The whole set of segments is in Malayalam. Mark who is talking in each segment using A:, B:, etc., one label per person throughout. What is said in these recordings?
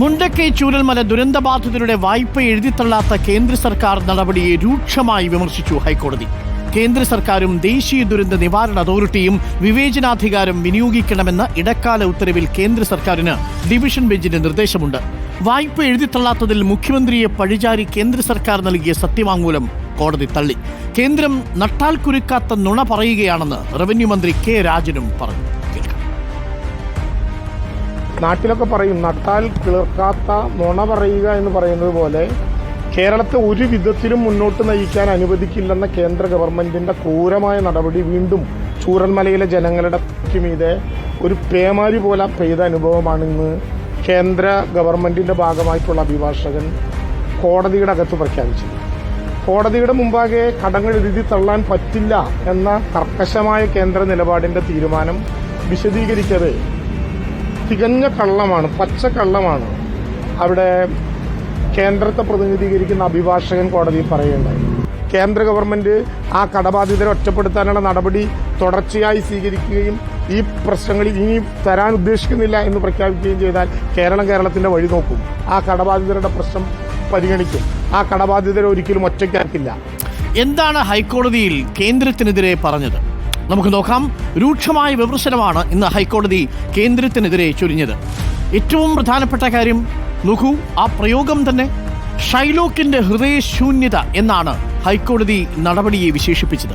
A: മുണ്ടക്കൈ ചൂരൽമല ദുരന്തബാധിതരുടെ വായ്പ എഴുതിത്തള്ളാത്ത കേന്ദ്ര സർക്കാർ നടപടിയെ രൂക്ഷമായി വിമർശിച്ചു ഹൈക്കോടതി. കേന്ദ്ര സർക്കാരും ദേശീയ ദുരന്ത നിവാരണ അതോറിറ്റിയും വിവേചനാധികാരം വിനിയോഗിക്കണമെന്ന ഇടക്കാല ഉത്തരവിൽ കേന്ദ്ര സർക്കാരിന് ഡിവിഷൻ ബെഞ്ചിന്റെ നിർദ്ദേശമുണ്ട്. വായ്പ എഴുതിത്തള്ളാത്തതിൽ മുഖ്യമന്ത്രിയെ പഴിചാരി കേന്ദ്ര സർക്കാർ നൽകിയ സത്യവാങ്മൂലം കോടതി തള്ളി. കേന്ദ്രം നട്ടാൽ കുരുക്കാത്ത നുണ പറയുകയാണെന്ന് റവന്യൂ മന്ത്രി കെ രാജനും പറഞ്ഞു.
B: നാട്ടിലൊക്കെ പറയും നട്ടാൽ കിളിർക്കാത്ത നുണ പറയുക എന്ന് പറയുന്നത് പോലെ കേരളത്തെ ഒരു വിധത്തിലും മുന്നോട്ട് നയിക്കാൻ അനുവദിക്കില്ലെന്ന കേന്ദ്ര ഗവൺമെന്റിന്റെ ക്രൂരമായ നടപടി വീണ്ടും ചൂരന്മലയിലെ ജനങ്ങളുടെ മീതെ ഒരു പേമാരി പോലെ പെയ്ത അനുഭവമാണ് ഇന്ന് കേന്ദ്ര ഗവൺമെന്റിന്റെ ഭാഗമായിട്ടുള്ള അഭിഭാഷകൻ കോടതിയുടെ അകത്ത് പ്രഖ്യാപിച്ചത് കോടതിയുടെ മുമ്പാകെ കടങ്ങൾ എഴുതി തള്ളാൻ പറ്റില്ല എന്ന കർക്കശമായ കേന്ദ്ര നിലപാടിന്റെ തീരുമാനം വിശദീകരിക്കവേ തികഞ്ഞ കള്ളമാണ് പച്ച കള്ളമാണ്. അവിടെ കേന്ദ്രത്തെ പ്രതിനിധീകരിക്കുന്ന അഭിഭാഷകൻ കോടതിയിൽ പറയുകയുണ്ടായി. കേന്ദ്ര ഗവൺമെന്റ് ആ കടബാധിതരെ ഒറ്റപ്പെടുത്താനുള്ള നടപടി തുടർച്ചയായി സ്വീകരിക്കുകയും ഈ പ്രശ്നങ്ങൾ ഇനി തരാൻ ഉദ്ദേശിക്കുന്നില്ല എന്ന് പ്രഖ്യാപിക്കുകയും ചെയ്താൽ കേരളം കേരളത്തിന്റെ വഴി നോക്കും. ആ കടബാധിതരുടെ പ്രശ്നം പരിഗണിക്കും. ആ കടബാധിതരെ ഒരിക്കലും ഒറ്റയ്ക്കാക്കില്ല.
A: എന്താണ് ഹൈക്കോടതിയിൽ കേന്ദ്രത്തിനെതിരെ പറഞ്ഞത്? നമുക്ക് നോക്കാം. രൂക്ഷമായ വിമർശനമാണ് ഇന്ന് ഹൈക്കോടതി കേന്ദ്രത്തിനെതിരെ ചൊരിഞ്ഞത്. ഏറ്റവും പ്രധാനപ്പെട്ട കാര്യം നോക്കൂ ആ പ്രയോഗം തന്നെ ഷൈലോക്കിന്റെ ഹൃദയശൂന്യത എന്നാണ് ഹൈക്കോടതി നടപടിയെ വിശേഷിപ്പിച്ചത്.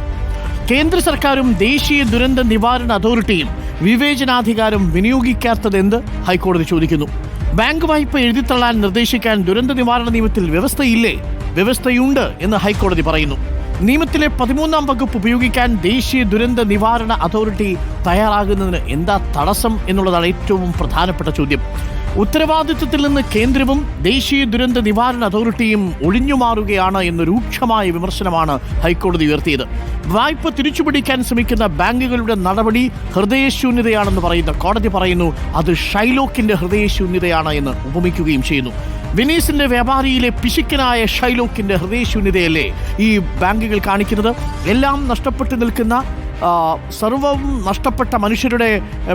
A: കേന്ദ്ര സർക്കാരും ദേശീയ ദുരന്ത നിവാരണ അതോറിറ്റിയും വിവേചനാധികാരം വിനിയോഗിക്കാത്തതെന്ത് ഹൈക്കോടതി ചോദിക്കുന്നു. ബാങ്ക് വായ്പ എഴുതിത്തള്ളാൻ നിർദ്ദേശിക്കാൻ ദുരന്ത നിവാരണ നിയമത്തിൽ വ്യവസ്ഥയില്ലേ? വ്യവസ്ഥയുണ്ട് എന്ന് ഹൈക്കോടതി പറയുന്നു. നിയമത്തിലെ പതിമൂന്നാം വകുപ്പ് ഉപയോഗിക്കാൻ ദേശീയ ദുരന്ത നിവാരണ അതോറിറ്റി തയ്യാറാകുന്നതിന് എന്താ തടസ്സം എന്നുള്ളതാണ് ഏറ്റവും പ്രധാനപ്പെട്ട ചോദ്യം. ഉത്തരവാദിത്വത്തിൽ നിന്ന് കേന്ദ്രവും ദേശീയ ദുരന്ത നിവാരണ അതോറിറ്റിയും ഒഴിഞ്ഞുമാറുകയാണ് എന്ന രൂക്ഷമായ വിമർശനമാണ് ഹൈക്കോടതി ഉയർത്തിയത്. വായ്പ തിരിച്ചുപിടിക്കാൻ ശ്രമിക്കുന്ന ബാങ്കുകളുടെ നടപടി ഹൃദയശൂന്യതയാണെന്ന് പറയുന്ന കോടതി പറയുന്നു അത് ഷൈലോക്കിന്റെ ഹൃദയശൂന്യതയാണ് എന്ന് ഉപമിക്കുകയും ചെയ്യുന്നു. വെനീസിന്റെ വ്യാപാരിയിലെ പിശുക്കനായ ഷൈലോക്കിന്റെ ഹൃദയശൂന്യതയല്ലേ ഈ ബാങ്കുകൾ കാണിക്കുന്നത്? എല്ലാം നഷ്ടപ്പെട്ടു നിൽക്കുന്ന സർവവും സർവം നഷ്ടപ്പെട്ട മനുഷ്യരുടെ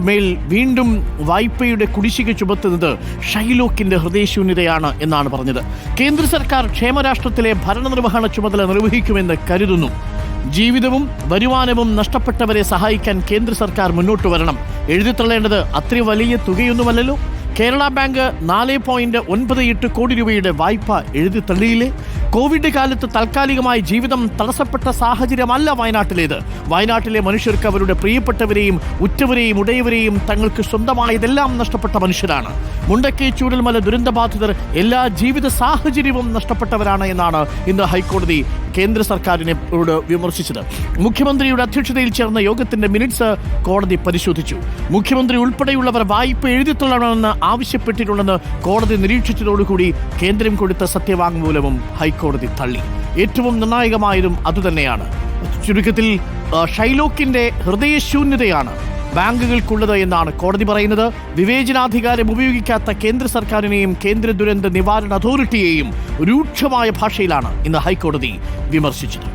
A: മേൽ വീണ്ടും വായ്പയുടെ കുടിശ്ശിക ചുമത്തുന്നത് ഷൈലോക്കിന്റെ ഹൃദയശൂന്യതയാണ് എന്നാണ് പറഞ്ഞത്. കേന്ദ്ര സർക്കാർ ക്ഷേമരാഷ്ട്രത്തിലെ ഭരണനിർവഹണ ചുമതല നിർവഹിക്കുമെന്ന് കരുതുന്നു. ജീവിതവും വരുമാനവും നഷ്ടപ്പെട്ടവരെ സഹായിക്കാൻ കേന്ദ്ര സർക്കാർ മുന്നോട്ട് വരണം. എഴുതിത്തള്ളേണ്ടത് അത്ര വലിയ തുകയൊന്നുമല്ലല്ലോ. കേരള ബാങ്ക് നാല് പോയിന്റ് ഒൻപത് എട്ട് കോടി രൂപയുടെ വായ്പ എഴുതി തള്ളിയില്ലേ? കോവിഡ് കാലത്ത് താൽക്കാലികമായി ജീവിതം തടസ്സപ്പെട്ട സാഹചര്യമല്ല വയനാട്ടിലേത്. വയനാട്ടിലെ മനുഷ്യർക്ക് അവരുടെ പ്രിയപ്പെട്ടവരെയും ഉറ്റവരെയും ഉടയവരെയും തങ്ങൾക്ക് സ്വന്തമായതെല്ലാം നഷ്ടപ്പെട്ട മനുഷ്യരാണ്. മുണ്ടക്കൈ ചൂരൽമല ദുരന്തബാധിതർ എല്ലാ ജീവിത സാഹചര്യവും നഷ്ടപ്പെട്ടവരാണ് എന്നാണ് ഇന്ന് ഹൈക്കോടതി കേന്ദ്ര സർക്കാരിനെ വിമർശിച്ചത്. മുഖ്യമന്ത്രിയുടെ അധ്യക്ഷതയിൽ ചേർന്ന യോഗത്തിന്റെ മിനിറ്റ്സ് കോടതി പരിശോധിച്ചു. മുഖ്യമന്ത്രി ഉൾപ്പെടെയുള്ളവർ വായ്പ എഴുതിത്തള്ളണമെന്ന് ആവശ്യപ്പെട്ടിട്ടുണ്ടെന്ന് കോടതി നിരീക്ഷിച്ചതോടുകൂടി കേന്ദ്രം കൊടുത്ത സത്യവാങ്മൂലവും ഹൈക്കോടതി തള്ളി. ഏറ്റവും നിർണായകമായതും അതുതന്നെയാണ്. ചുരുക്കത്തിൽ ഷൈലോക്കിന്റെ ഹൃദയശൂന്യതയാണ് ബാങ്കുകൾക്കുള്ളത് എന്നാണ് കോടതി പറയുന്നത്. വിവേചനാധികാരം ഉപയോഗിക്കാത്ത കേന്ദ്ര സർക്കാരിനെയും കേന്ദ്ര ദുരന്ത നിവാരണ അതോറിറ്റിയെയും രൂക്ഷമായ ഭാഷയിലാണ് ഇന്ന് ഹൈക്കോടതി വിമർശിച്ചത്.